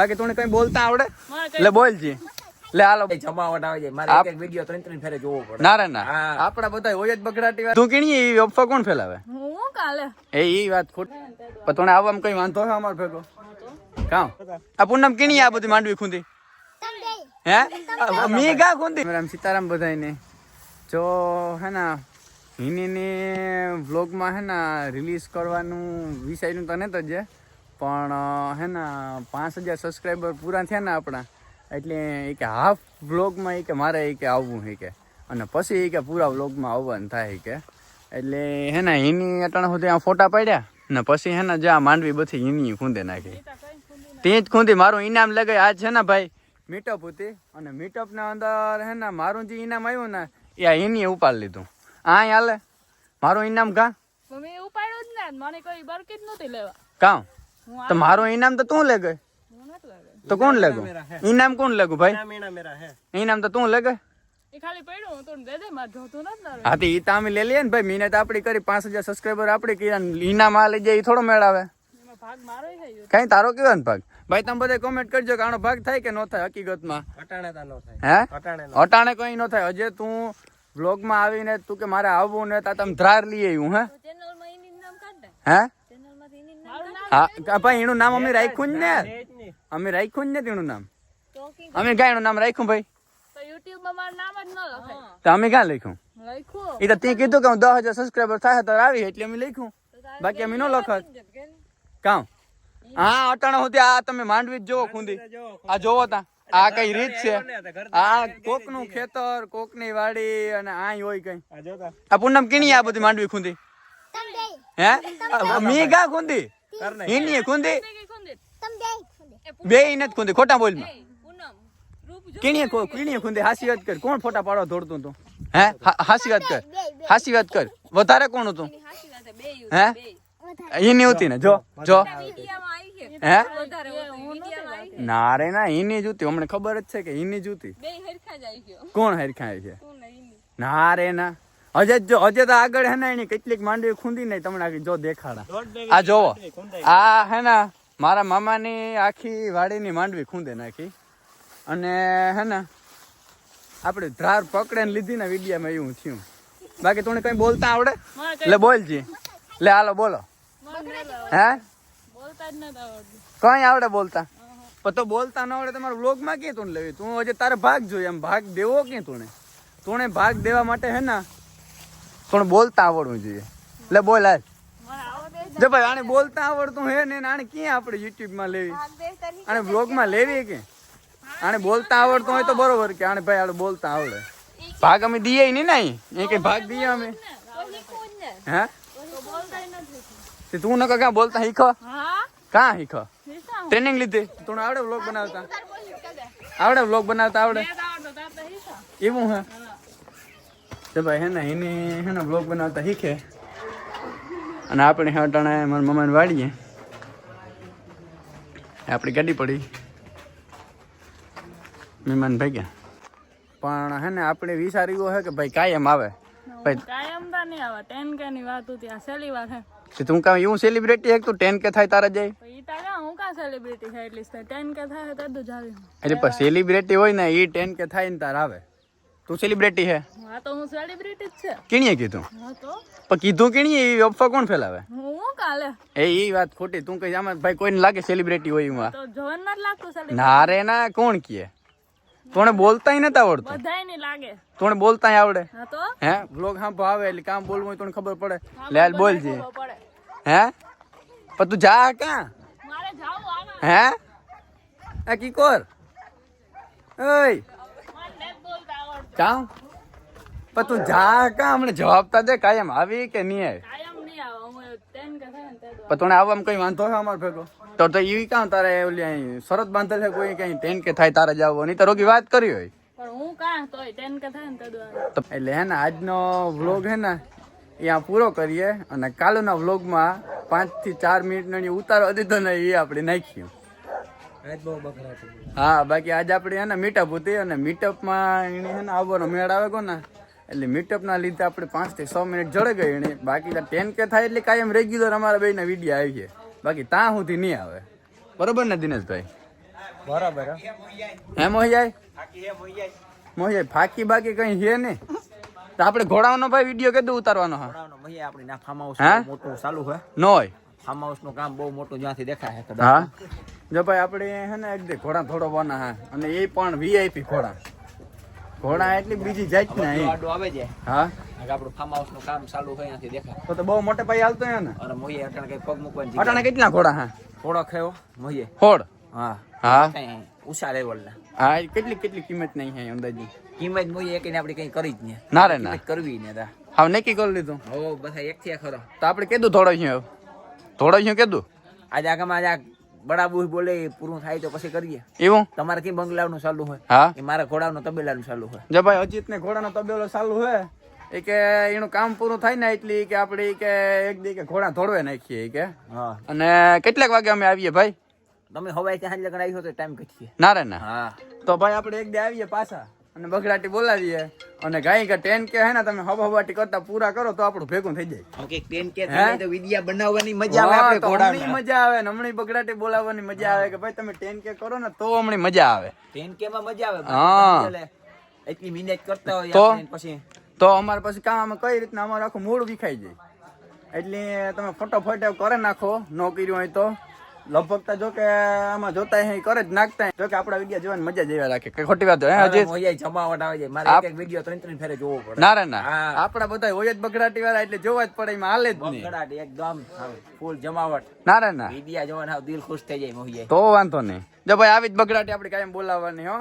બાકી તું કઈ બોલતા આવડે? એટલે બોલજી લે હાલો. જમાવટ આવે છે. મારે એક વિડિયો ત્રણ ત્રણ ફેરે જોવો પડે. ના રે ના. આપડા બધા હોય જ બગડાટી તું કેણી એવી અફવા કોણ ફેલાવે? હું કાલે? એ ઈ વાત ખોટ. પણ તને આવવામાં કઈ વાંધો છે અમાર ભેગો? કામ આ પૂનમ કેણી આ બધી માંડવી ખૂંદી? હે? મી ગા ખૂંદી? રામ સીતારામ બધાયને જો હે ને વ્લોગ વ્લોગમાં હે ના રિલીઝ કરવાનું વિચાર્યું તો નતો જ. પણ હે ને પાંચ હજાર સબસ્ક્રાઈબર પૂરા થયા ને આપણા એટલે એ કે હાફ વ્લોગમાં એ કે મારે એ કે આવવું છે કે. અને પછી એ કે પૂરા વ્લોગમાં આવવાનું થાય કે. એટલે હે ને એની અટાણા સુધી આ ફોટા પાડ્યા ને પછી હે ને જ્યાં માંડવી બધી એની ખૂંદે નાખી. તે જ ખૂંદી મારું ઇનામ લગાય. આ છે ને ભાઈ મીટઅપ હતી અને મીટઅપના અંદર હે ને મારું જે ઇનામ આવ્યું ને એ આ એની ઉપાડ લીધું. આ હાલે. મારું ઇનામ કા? મમ્મી ઉપાડ્યું જ ને. મને કોઈ બરકીત નહોતી લેવા. કાં? હું તો મારું ઇનામ તો તું લાગે. તો કોણ લેગું? ઇનામ કોણ લેગું ભાઈ? ઇનામ તો તું લે ગઈ એ ખાલી પડ્યું હું તું દે દે મારે જોતું નથી તારે હા તો ઈ તો અમે લઈ લઈએ ને ભાઈ મહેનત આપણી કરી પાંચ હજાર સબસ્ક્રાઈબર આપણી કર્યા ઇનામ આ લઈ જાય એ થોડો મેળ આવે એમાં ભાગ મારો થઈ ગયો કઈ તારો કેવો ને ભાગ? ભાઈ તમે બધા કોમેન્ટ કરજો કે આનો ભાગ થાય કે ન થાય હકીકતમાં. નો થાય. હે? અટાણે નો કઈ ન થાય. હજે તું વ્લોગમાં આવીને તું કે મારે આવવું ને તા તમે ધ્રાર લઈ આવ્યું હે? હે? હા ભાઈ એનું નામ અમે રાખ્યું જ ને અમે રાખ્યું જ તેનું એનું નામ અમે ક્યાં એનું નામ રાખ્યું ભાઈ? તો યુટ્યુબમાં મારું નામ જ ન લખાય. તો અમે ક્યાં લખ્યું? લખ્યું. એ તો તે કીધું કે હું દસ હજાર સબસ્ક્રાઈબર થાય તો આવી એટલે અમે લખ્યું. બાકી અમે ન લખત કામ હા અટાણા સુધી આ તમે માંડવી જ જોવો ખૂંદી. આ જોવો તા. આ કઈ રીત છે? આ કોકનું ખેતર કોકની વાડી અને આ હોય કઈ. આ આ પૂનમ કીણી આ બધી માંડવી ખૂંદી? હે? મી ગા ખૂંદી? ઈની ખૂંદી બે નથી ખૂંદી ખોટા બોલ કીણીએ કો કીણીએ ખૂંદી હાસી વાત કર કોણ ફોટા પાડવા દોડતું તું હે હા- હાસી વાત કર હાસી વાત કર વધારે કોણ હતું હે ઈની હતી ને જો જો હે ના રે ના ઈની જ હતી હમણે ખબર જ છે કે ઈની જ હતી કોણ હરખાય છે ના રે ના હજે જ જો હજે તો આગળ હે ને એની કેટલીક માંડવી ખૂંદી નહીં તમને આખી જો દેખાડા. આ જોવો. આ હે ને મારા મામાની આખી વાડીની માંડવી ખૂંદે નાખી. અને હે ને આપણે ધ્રાર પકડે ને લીધી ને વિડીયામાં એવું થયું. બાકી તમને કઈ બોલતા આવડે? એટલે બોલજી. લે હાલો બોલો. હે? કઈ આવડે બોલતા? પણ તો બોલતા ન આવડે તમારા વ્લોગમાં ક્યાં તું લેવી? તું હજે તારે ભાગ જોઈએ એમ ભાગ દેવો ક્યાં તુણે તુણે ભાગ દેવા માટે હે ને તું બોલતા આવડવું જોઈએ. એટલે બોલ હાલ. મને જો ભાઈ આને બોલતા આવડતું હે ને આને ક્યાં આપણે યુટ્યુબમાં લેવી? આને બ્લોગમાં લેવી કે? આને બોલતા આવડતું હોય તો બરોબર કે આને ભાઈ આને બોલતા આવડે. ભાગ અમે દઈએ નહીં ના એ કઈ ભાગ દઈએ અમે. હે? તો તે નકા ક્યાં બોલતા શીખો? કાં શીખો? ટ્રેનિંગ લીધી. તું આવડે વ્લોગ બનાવતા? આવડે વ્લોગ બનાવતા આવડે? એવું હે? તો ભાઈ હે ને એને હે ને બ્લોગ બનાવતા શીખે. અને આપણે હે અટાણે મારા મમ્માને વાડીએ આપણી ગાડી પડી. મહેમાન ભાગ્યા. પણ હે ને આપણે વિચાર્યું હે કે ભાઈ કાયમ આવે. ભાઈ કાયમ તા નહીં આવે. ટેન કે ની વાત હતી આ છેલ્લી વાર હે. તે તું કાં હું સેલિબ્રિટી હે તું ટેન કે થાય તારા જાય? ઈ તા કા હું કા સેલિબ્રિટી છે એટલી ટેન કે થાય તો જ જાવી એટલે પણ સેલિબ્રિટી હોય ને એ ટેન કે થાય ને તાર આવે. તું સેલિબ્રિટી હે? હા તો હું સેલિબ્રિટી જ છે. કેણીએ કીધું? હા તો? પણ કીધું કેણીએ એ અફવા કોણ ફેલાવે? હું કાલે? એ ઈ વાત ખોટી તું કઈ આમાં ભાઈ કોઈને લાગે સેલિબ્રિટી હોય એમાં? તો જોન નથી લાગતું સેલિબ્રિટી ના રે ના કોણ કીએ તોને બોલતાય નથી આવડતું. બધાય ને લાગે. તોને બોલતા આવડે. હા તો? હે? બ્લોગ હા ભાવે એટલે કામ બોલવું હોય તને ખબર પડે. લે બોલ જે. હે? પણ તું જા ક્યાં? મારે જાવું આવા હે? આ કી કોર ઓય મને નથી બોલતા આવડતું કામ પણ તું જા કા હમણે જવાબ તા દે કાયમ આવી કે નહીં આવી? કાયમ નહીં આવે. પણ તને આવવામાં કઈ વાંધો છે અમાર ભેગો? તો તો ઈ કામ તારે ઓલી અહીં શરત બાંધેલ છે કોઈ કઈ? ટેન કે થાય તારે જાવ નહીં તો રોગી વાત કરી હોય. પણ હું કાં તોય ટેન કે થાય ને તે આવે. એટલે હે ને આજનો વ્લોગ હે ને એ આ પૂરો કરીએ અને કાલના વ્લોગમાં પાંચથી ચાર મિનિટ ઉતારો દીધો ને એ આપણે નાખ્યું. હા બાકી આજે આપણે એને મીટઅપ હતી અને મીટઅપમાં એને હે આવવાનો મેળ આવે કોને એટલે મીટઅપના લીધે આપણે પાંચથી છ મિનિટ જડે ગઈ એને બાકી ટેન કે થાય એટલે કાયમ રેગ્યુલર અમારા બેના વીડિયો આવી છે બાકી ત્યાં સુધી નહીં આવે. બરોબર ને દિનેશભાઈ? બરાબર હે. મોહિયાઈ? મોહિયાઈ. ફાકી બાકી કઈ છે ને તો આપણે ઘોડાનો ભાઈ વીડિયો કેદું ઉતારવાનો હા? મહી આપણી ના ફાર્મ હાઉસ મોટું ચાલુ છે ન ફાર્મ હાઉસનું કામ બહુ મોટું જ્યાંથી દેખાય હા? જો ભાઈ આપણે હે ને એક દે ઘોડા થોડો બના હા. અને એ પણ વીઆઈપી ઘોડા. ઘોડા એટલી બીજી જાત ને. આડું આવે છે. હા? આપણું ફાર્મ હાઉસનું કામ ચાલુ દેખાય. તો તો બહુ મોટે પાયે હાલતો હે ને? અને મોયે અટાણે કઈ પગ મૂકવાની અટાણે કેટલા ઘોડા હા? થોડો ખયો મોયે હોડ હા. હા? કઈ લેવલ ના હા કેટલી કેટલી કિંમત નહીં હે અંદાજી કિંમત મોયે એકને આપણે કઈ કરી જ ને ના રે ના. કરવી ને તા હાવ નક્કી કરી લીધું. હો બધા એક થી ખરો. તો આપણે કીધું થોડો છે થોડો છે કીધું આજે આગામાં આજે બડાબુ બોલે પૂરું થાય તો પછી કરીએ. એવું? તમારે કઈ બંગલાનું ચાલુ હોય? હા. એ મારા ઘોડાનું તબેલાનું ચાલુ હોય. જો ભાઈ અજીત ને ઘોડાનો તબેલો ચાલુ હોય એ કે એનું કામ પૂરું થાય ને એટલે કે આપણે કે એક દી કે ઘોડા ધોડવે નાખીએ કે. હા. અને કેટલાક વાગે અમે આવીએ ભાઈ? તમે હવાઈ ત્યાં લગન આવ્યો તો ટાઈમ કઠીએ ના રે ના. હા. તો ભાઈ આપણે એક દી આવીએ પાછા. અને બગડાટી બોલાવીએ અને ગાય કે ટેન કે હે ને તમે હવાટી કરતા પૂરા કરો તો આપણું ભેગું થઈ જાય. ઓકે ટેન કે હે? તો વિદ્યા બનાવવાની મજા આવે આપણે ઘોડાને હમણાં મજા આવે ને હમણી બગડાટી બોલાવવાની મજા આવે કે ભાઈ તમે ટેન કે કરો ને તો હમણી મજા આવે. ટેન કે માં મજા આવે હા. એટલી મિનિટ કરતા હોય તો? પછી. તો અમારે પછી કામ અમે કઈ રીતના? અમારું આખું મૂળ વિખાઈ જાય. એટલે તમે ફટોફટ કરે નાખો ન કર્યું હોય તો. લગભગ જો કે આમાં જોતા હે કરે જ નાખતા. જો કે આપડા વિડિયો જોવાની મજા જેવા રાખે. કઈ ખોટી વાત હે હજી જમાવટ આવે છે. મારે એક એક વિડિયો ત્રણ ત્રણ ફેરે જોવો પડે. ના ના આપડા બધા હોય જ બગડાટી વાળા એટલે જોવા જ પડે એમાં હાલે જ નહીં. બગડાટી એકદમ ફૂલ જમાવટ. ના ના વિડિયા જોવાના દિલ ખુશ થઈ જાય મોહિયા તો વાંધો નહીં. જો ભાઈ આવી જ બગડાટી આપણે કાયમ બોલાવવાની હો.